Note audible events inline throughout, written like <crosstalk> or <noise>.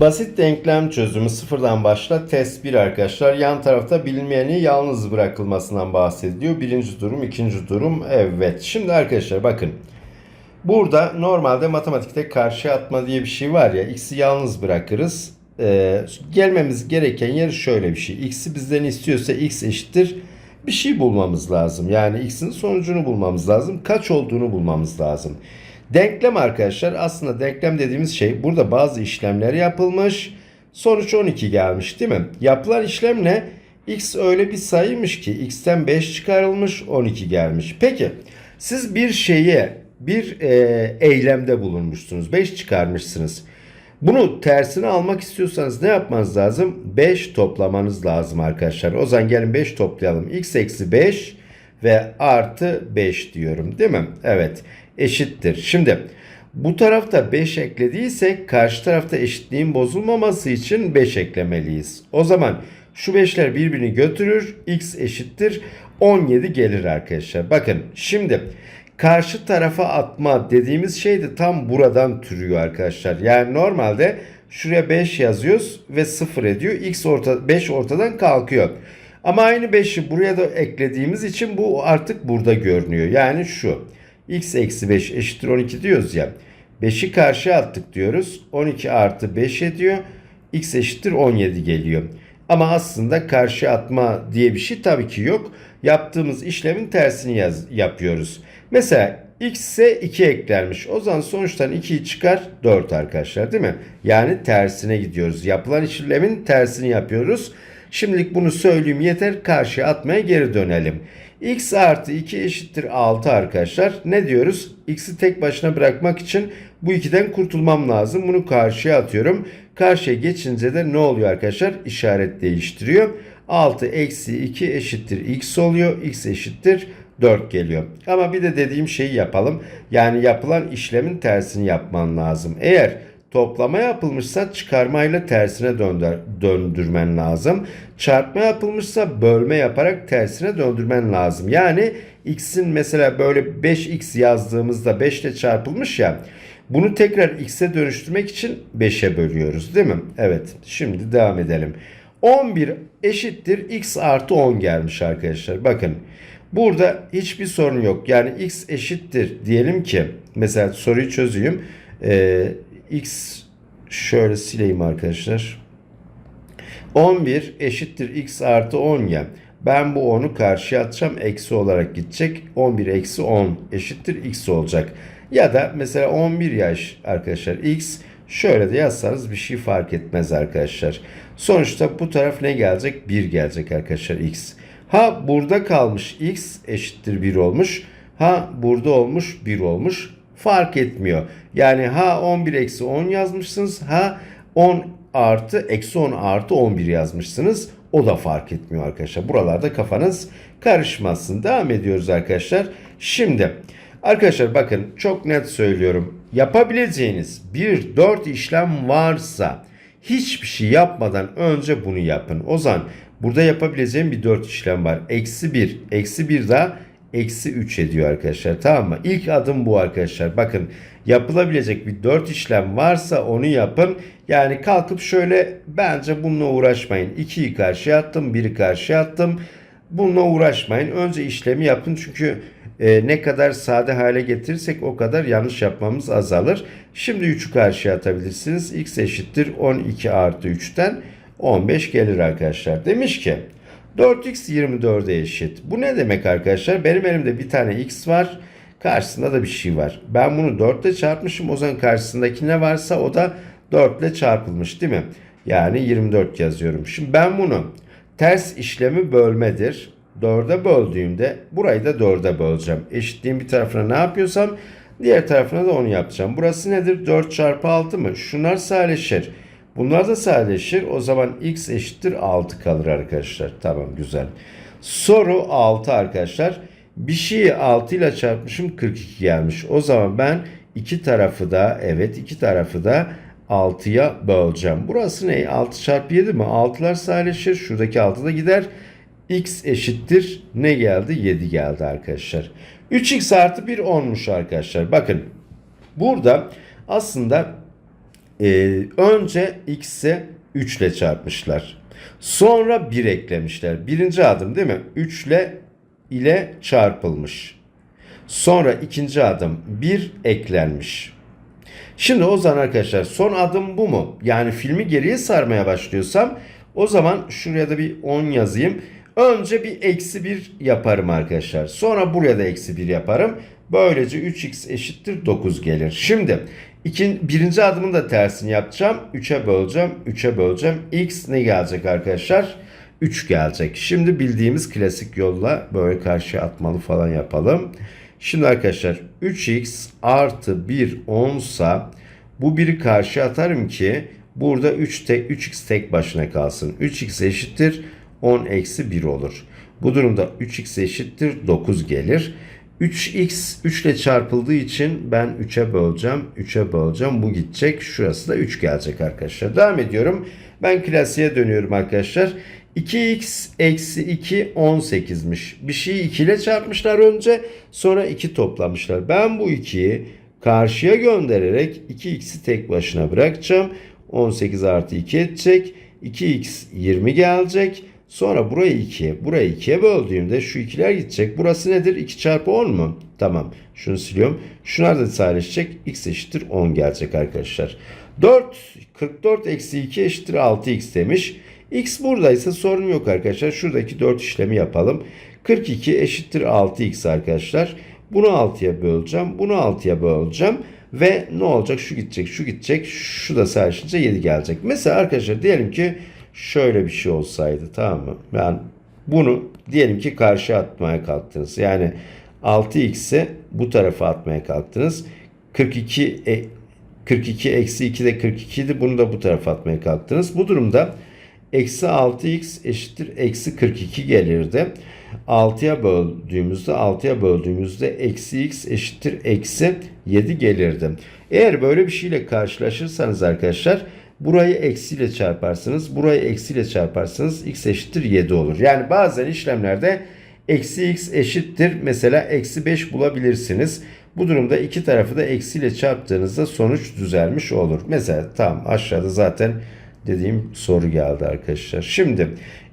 Basit denklem çözümü sıfırdan başla test 1 arkadaşlar. Yan tarafta bilinmeyeni yalnız bırakılmasından bahsediyor. Birinci durum, ikinci durum. Evet. Şimdi arkadaşlar bakın. Burada normalde matematikte karşı atma diye bir şey var ya. X'i yalnız bırakırız. Ee, gelmemiz gereken yer şöyle bir şey. X'i bizden istiyorsa X eşittir. Bir şey bulmamız lazım. Yani X'in sonucunu bulmamız lazım. Kaç olduğunu bulmamız lazım. Denklem arkadaşlar aslında denklem dediğimiz şey burada bazı işlemler yapılmış. Sonuç 12 gelmiş değil mi? Yapılan işlem ne? X öyle bir sayıymış ki x'ten 5 çıkarılmış 12 gelmiş. Peki siz bir şeye bir e, eylemde bulunmuşsunuz. 5 çıkarmışsınız. Bunu tersine almak istiyorsanız ne yapmanız lazım? 5 toplamanız lazım arkadaşlar. O zaman gelin 5 toplayalım. x eksi 5 ve artı 5 diyorum değil mi? Evet eşittir. Şimdi bu tarafta 5 eklediysek karşı tarafta eşitliğin bozulmaması için 5 eklemeliyiz. O zaman şu 5'ler birbirini götürür. x eşittir 17 gelir arkadaşlar. Bakın şimdi karşı tarafa atma dediğimiz şey de tam buradan türüyor arkadaşlar. Yani normalde şuraya 5 yazıyoruz ve 0 ediyor. x orta 5 ortadan kalkıyor. Ama aynı 5'i buraya da eklediğimiz için bu artık burada görünüyor. Yani şu x eksi 5 eşittir 12 diyoruz ya. 5'i karşıya attık diyoruz. 12 artı 5 ediyor. x eşittir 17 geliyor. Ama aslında karşı atma diye bir şey tabii ki yok. Yaptığımız işlemin tersini yaz, yapıyoruz. Mesela x'e 2 eklenmiş. O zaman sonuçtan 2'yi çıkar 4 arkadaşlar değil mi? Yani tersine gidiyoruz. Yapılan işlemin tersini yapıyoruz. Şimdilik bunu söyleyeyim yeter. Karşıya atmaya geri dönelim. X artı 2 eşittir 6 arkadaşlar. Ne diyoruz? x'i tek başına bırakmak için bu 2'den kurtulmam lazım. Bunu karşıya atıyorum. Karşıya geçince de ne oluyor arkadaşlar? İşaret değiştiriyor. 6 eksi 2 eşittir x oluyor. x eşittir 4 geliyor. Ama bir de dediğim şeyi yapalım. Yani yapılan işlemin tersini yapman lazım. Eğer toplama yapılmışsa çıkarmayla tersine döndür, döndürmen lazım. Çarpma yapılmışsa bölme yaparak tersine döndürmen lazım. Yani x'in mesela böyle 5x yazdığımızda 5 ile çarpılmış ya. Bunu tekrar x'e dönüştürmek için 5'e bölüyoruz değil mi? Evet şimdi devam edelim. 11 eşittir x artı 10 gelmiş arkadaşlar. Bakın burada hiçbir sorun yok. Yani x eşittir diyelim ki mesela soruyu çözeyim. Ee, x şöyle sileyim arkadaşlar. 11 eşittir x artı 10 ya. Ben bu 10'u karşıya atacağım. Eksi olarak gidecek. 11 eksi 10 eşittir x olacak. Ya da mesela 11 yaş arkadaşlar x şöyle de yazsanız bir şey fark etmez arkadaşlar. Sonuçta bu taraf ne gelecek? 1 gelecek arkadaşlar x. Ha burada kalmış x eşittir 1 olmuş. Ha burada olmuş 1 olmuş. Fark etmiyor. Yani ha 11 eksi 10 yazmışsınız. Ha 10 artı eksi 10 artı 11 yazmışsınız. O da fark etmiyor arkadaşlar. Buralarda kafanız karışmasın. Devam ediyoruz arkadaşlar. Şimdi arkadaşlar bakın çok net söylüyorum. Yapabileceğiniz bir 4 işlem varsa hiçbir şey yapmadan önce bunu yapın. O zaman burada yapabileceğim bir 4 işlem var. Eksi 1, eksi 1 daha eksi 3 ediyor arkadaşlar. Tamam mı? İlk adım bu arkadaşlar. Bakın yapılabilecek bir 4 işlem varsa onu yapın. Yani kalkıp şöyle bence bununla uğraşmayın. 2'yi karşıya attım, 1'i karşıya attım. Bununla uğraşmayın. Önce işlemi yapın çünkü e, ne kadar sade hale getirirsek o kadar yanlış yapmamız azalır. Şimdi 3'ü karşıya atabilirsiniz. x eşittir 12 artı 3'ten 15 gelir arkadaşlar. Demiş ki 4x 24'e eşit. Bu ne demek arkadaşlar? Benim elimde bir tane x var. Karşısında da bir şey var. Ben bunu 4 ile çarpmışım. O zaman karşısındaki ne varsa o da 4 ile çarpılmış değil mi? Yani 24 yazıyorum. Şimdi ben bunu ters işlemi bölmedir. 4'e böldüğümde burayı da 4'e böleceğim. Eşitliğin bir tarafına ne yapıyorsam diğer tarafına da onu yapacağım. Burası nedir? 4 çarpı 6 mı? Şunlar sadeleşir. Bunlar da sadeleşir. O zaman x eşittir 6 kalır arkadaşlar. Tamam güzel. Soru 6 arkadaşlar. Bir şeyi 6 ile çarpmışım 42 gelmiş. O zaman ben iki tarafı da evet iki tarafı da 6'ya böleceğim. Burası ne? 6 çarpı 7 mi? 6'lar sadeleşir. Şuradaki 6 da gider. x eşittir. Ne geldi? 7 geldi arkadaşlar. 3x artı 1 10'muş arkadaşlar. Bakın burada aslında Ee, önce x'i 3 ile çarpmışlar. Sonra 1 eklemişler. Birinci adım değil mi? 3 ile ile çarpılmış. Sonra ikinci adım 1 eklenmiş. Şimdi o zaman arkadaşlar son adım bu mu? Yani filmi geriye sarmaya başlıyorsam o zaman şuraya da bir 10 yazayım. Önce bir eksi 1 yaparım arkadaşlar. Sonra buraya da eksi 1 yaparım. Böylece 3x eşittir 9 gelir. Şimdi ikin, birinci adımın da tersini yapacağım. 3'e böleceğim. 3'e böleceğim. x ne gelecek arkadaşlar? 3 gelecek. Şimdi bildiğimiz klasik yolla böyle karşıya atmalı falan yapalım. Şimdi arkadaşlar 3x artı 1 10'sa bu biri karşı atarım ki burada 3 tek, 3x tek başına kalsın. 3x eşittir 10 eksi 1 olur. Bu durumda 3x eşittir 9 gelir. 3x 3 ile çarpıldığı için ben 3'e böleceğim. 3'e böleceğim. Bu gidecek. Şurası da 3 gelecek arkadaşlar. Devam ediyorum. Ben klasiğe dönüyorum arkadaşlar. 2x eksi 2 18'miş. Bir şeyi 2 ile çarpmışlar önce sonra 2 toplamışlar. Ben bu 2'yi karşıya göndererek 2x'i tek başına bırakacağım. 18 artı 2 edecek. 2x 20 gelecek. Sonra burayı 2'ye, burayı 2'ye böldüğümde şu ikiler gidecek. Burası nedir? 2 çarpı 10 mu? Tamam. Şunu siliyorum. Şunlar da sadeleşecek. x eşittir 10 gelecek arkadaşlar. 4, 44 eksi 2 eşittir 6x demiş. X buradaysa sorun yok arkadaşlar. Şuradaki 4 işlemi yapalım. 42 eşittir 6x arkadaşlar. Bunu 6'ya böleceğim. Bunu 6'ya böleceğim. Ve ne olacak? Şu gidecek, şu gidecek. Şu da sadeleşince 7 gelecek. Mesela arkadaşlar diyelim ki şöyle bir şey olsaydı tamam mı? Ben bunu diyelim ki karşı atmaya kalktınız. Yani 6x'i bu tarafa atmaya kalktınız. 42 e, 42 eksi 2 de 42 idi. Bunu da bu tarafa atmaya kalktınız. Bu durumda eksi 6x eşittir eksi 42 gelirdi. 6'ya böldüğümüzde 6'ya böldüğümüzde eksi x eşittir eksi 7 gelirdi. Eğer böyle bir şeyle karşılaşırsanız arkadaşlar burayı eksiyle çarparsınız. Burayı eksiyle çarparsınız. x eşittir 7 olur. Yani bazen işlemlerde eksi x eşittir mesela eksi 5 bulabilirsiniz. Bu durumda iki tarafı da eksiyle çarptığınızda sonuç düzelmiş olur. Mesela tam aşağıda zaten dediğim soru geldi arkadaşlar. Şimdi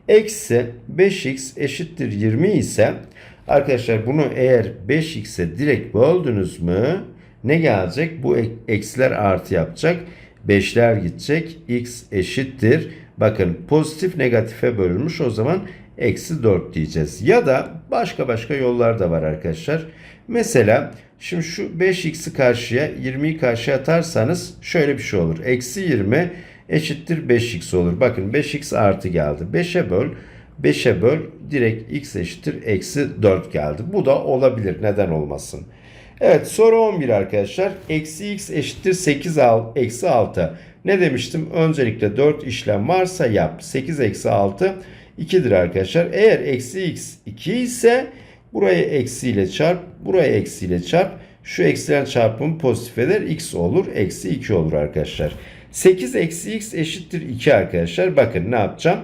eksi 5x eşittir 20 ise arkadaşlar bunu eğer 5x'e direkt böldünüz mü ne gelecek? Bu eksiler artı yapacak. 5'ler gidecek. x eşittir. Bakın pozitif negatife bölünmüş o zaman eksi 4 diyeceğiz. Ya da başka başka yollar da var arkadaşlar. Mesela şimdi şu 5x'i karşıya 20'yi karşıya atarsanız şöyle bir şey olur. Eksi 20 eşittir 5x olur. Bakın 5x artı geldi. 5'e böl. 5'e böl. Direkt x eşittir eksi 4 geldi. Bu da olabilir. Neden olmasın? Evet soru 11 arkadaşlar. Eksi x eşittir 8 al, eksi 6. Ne demiştim? Öncelikle 4 işlem varsa yap. 8 eksi 6 2'dir arkadaşlar. Eğer eksi x 2 ise burayı eksiyle çarp. Burayı eksiyle çarp. Şu eksilen çarpımı pozitif eder. x olur. Eksi 2 olur arkadaşlar. 8 eksi x eşittir 2 arkadaşlar. Bakın ne yapacağım?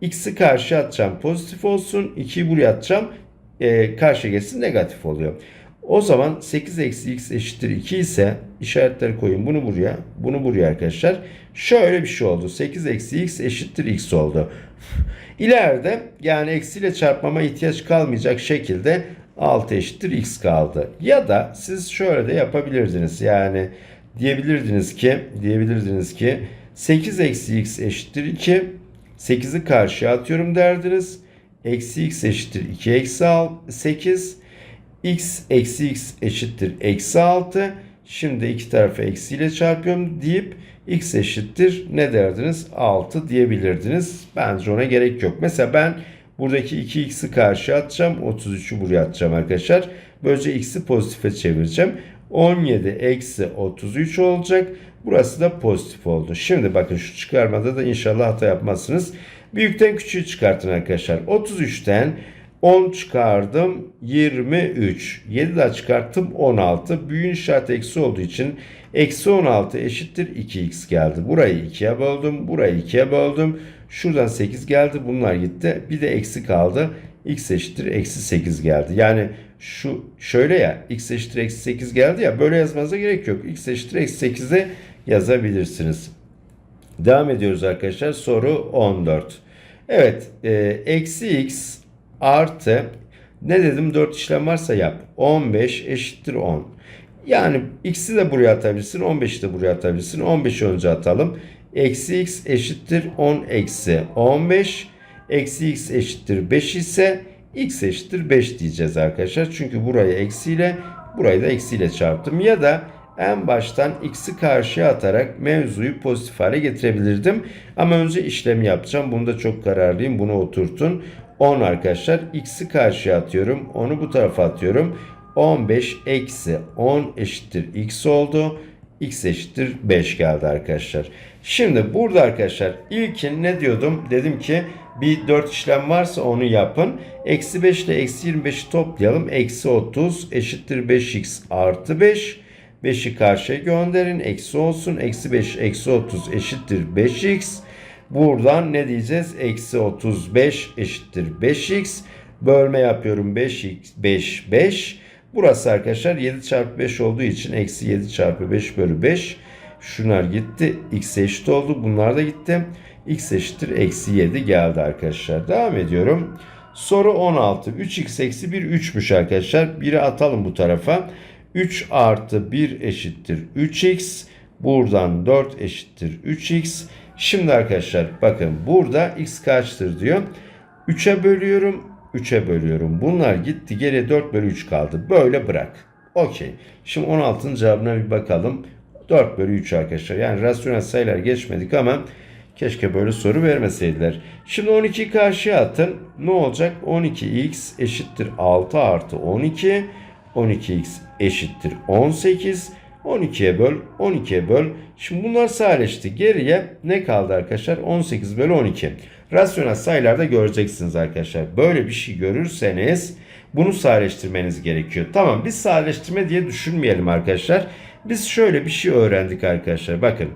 X'i karşı atacağım pozitif olsun. 2'yi buraya atacağım. E, karşı geçsin negatif oluyor. O zaman 8 eksi x eşittir 2 ise işaretleri koyun. Bunu buraya, bunu buraya arkadaşlar. Şöyle bir şey oldu. 8 eksi x eşittir x oldu. <laughs> İleride yani eksiyle çarpmama ihtiyaç kalmayacak şekilde 6 eşittir x kaldı. Ya da siz şöyle de yapabilirdiniz. Yani diyebilirdiniz ki diyebilirdiniz ki 8 eksi x eşittir 2. 8'i karşıya atıyorum derdiniz. Eksi x eşittir 2 eksi 8. x eksi x eşittir eksi 6. Şimdi iki tarafı eksiyle çarpıyorum deyip x eşittir ne derdiniz? 6 diyebilirdiniz. Bence ona gerek yok. Mesela ben buradaki 2x'i karşıya atacağım. 33'ü buraya atacağım arkadaşlar. Böylece x'i pozitife çevireceğim. 17 eksi 33 olacak. Burası da pozitif oldu. Şimdi bakın şu çıkarmada da inşallah hata yapmazsınız. Büyükten küçüğü çıkartın arkadaşlar. 33'ten 10 çıkardım 23. 7 daha çıkarttım 16. Büyüğün işareti eksi olduğu için eksi 16 eşittir 2x geldi. Burayı 2'ye böldüm. Burayı 2'ye böldüm. Şuradan 8 geldi. Bunlar gitti. Bir de eksi kaldı. x eşittir eksi 8 geldi. Yani şu şöyle ya x eşittir eksi 8 geldi ya böyle yazmanıza gerek yok. x eşittir eksi 8'e yazabilirsiniz. Devam ediyoruz arkadaşlar. Soru 14. Evet. E, eksi x artı ne dedim 4 işlem varsa yap. 15 eşittir 10. Yani x'i de buraya atabilirsin. 15'i de buraya atabilirsin. 15'i önce atalım. Eksi x eşittir 10 eksi 15. Eksi x eşittir 5 ise x eşittir 5 diyeceğiz arkadaşlar. Çünkü burayı eksiyle burayı da eksiyle çarptım. Ya da en baştan x'i karşıya atarak mevzuyu pozitif hale getirebilirdim. Ama önce işlemi yapacağım. Bunda çok kararlıyım. Bunu oturtun. 10 arkadaşlar. X'i karşıya atıyorum. Onu bu tarafa atıyorum. 15 eksi 10 eşittir x oldu. x eşittir 5 geldi arkadaşlar. Şimdi burada arkadaşlar ilkin ne diyordum? Dedim ki bir 4 işlem varsa onu yapın. Eksi 5 ile eksi 25'i toplayalım. Eksi 30 eşittir 5x artı 5. 5'i karşıya gönderin. Eksi olsun. Eksi 5 eksi 30 eşittir 5x. Buradan ne diyeceğiz? Eksi 35 eşittir 5x. Bölme yapıyorum 5x 5 5. Burası arkadaşlar 7 çarpı 5 olduğu için eksi 7 çarpı 5 bölü 5. Şunlar gitti. X eşit oldu. Bunlar da gitti. X eşittir eksi 7 geldi arkadaşlar. Devam ediyorum. Soru 16. 3x eksi 1 3'müş arkadaşlar. 1'i atalım bu tarafa. 3 artı 1 eşittir 3x. Buradan 4 eşittir 3x. Şimdi arkadaşlar bakın burada x kaçtır diyor. 3'e bölüyorum. 3'e bölüyorum. Bunlar gitti. Geriye 4 bölü 3 kaldı. Böyle bırak. Okey. Şimdi 16'ın cevabına bir bakalım. 4 bölü 3 arkadaşlar. Yani rasyonel sayılar geçmedik ama keşke böyle soru vermeseydiler. Şimdi 12'yi karşıya atın. Ne olacak? 12x eşittir 6 artı 12. 12x eşittir 18. 12'ye böl, 12'ye böl. Şimdi bunlar sadeleşti. Geriye ne kaldı arkadaşlar? 18 bölü 12. Rasyonel sayılarda göreceksiniz arkadaşlar. Böyle bir şey görürseniz bunu sadeleştirmeniz gerekiyor. Tamam biz sadeleştirme diye düşünmeyelim arkadaşlar. Biz şöyle bir şey öğrendik arkadaşlar. Bakın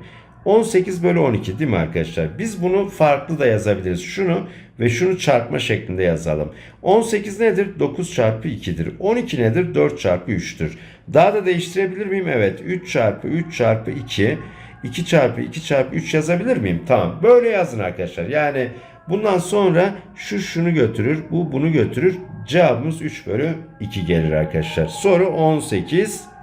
18 bölü 12 değil mi arkadaşlar? Biz bunu farklı da yazabiliriz. Şunu ve şunu çarpma şeklinde yazalım. 18 nedir? 9 çarpı 2'dir. 12 nedir? 4 çarpı 3'tür. Daha da değiştirebilir miyim? Evet. 3 çarpı 3 çarpı 2. 2 çarpı 2 çarpı 3 yazabilir miyim? Tamam. Böyle yazın arkadaşlar. Yani bundan sonra şu şunu götürür. Bu bunu götürür. Cevabımız 3 bölü 2 gelir arkadaşlar. Soru 18.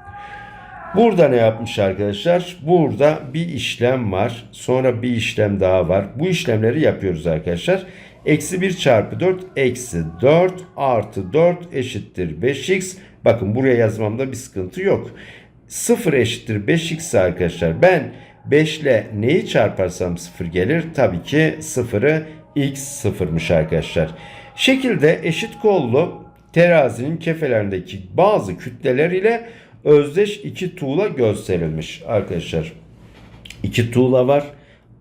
Burada ne yapmış arkadaşlar? Burada bir işlem var. Sonra bir işlem daha var. Bu işlemleri yapıyoruz arkadaşlar. Eksi 1 çarpı 4 eksi 4 artı 4 eşittir 5x. Bakın buraya yazmamda bir sıkıntı yok. 0 eşittir 5x arkadaşlar. Ben 5 ile neyi çarparsam 0 gelir? Tabii ki 0'ı x sıfırmış arkadaşlar. Şekilde eşit kollu terazinin kefelerindeki bazı kütleler ile özdeş iki tuğla gösterilmiş arkadaşlar. İki tuğla var.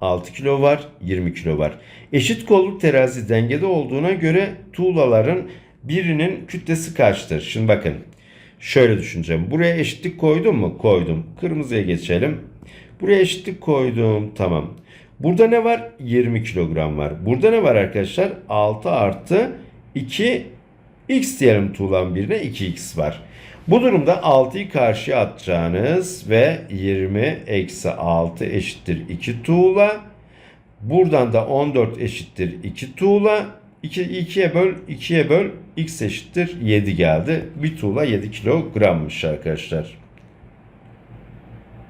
6 kilo var, 20 kilo var. Eşit kollu terazi dengede olduğuna göre tuğlaların birinin kütlesi kaçtır? Şimdi bakın. Şöyle düşüneceğim. Buraya eşitlik koydum mu? Koydum. Kırmızıya geçelim. Buraya eşitlik koydum. Tamam. Burada ne var? 20 kilogram var. Burada ne var arkadaşlar? 6 artı 2 x diyelim tuğlanın birine 2x var. Bu durumda 6'yı karşıya atacağınız ve 20 eksi 6 eşittir 2 tuğla. Buradan da 14 eşittir 2 tuğla. 2, 2'ye böl 2'ye böl x eşittir 7 geldi. Bir tuğla 7 kilogrammış arkadaşlar.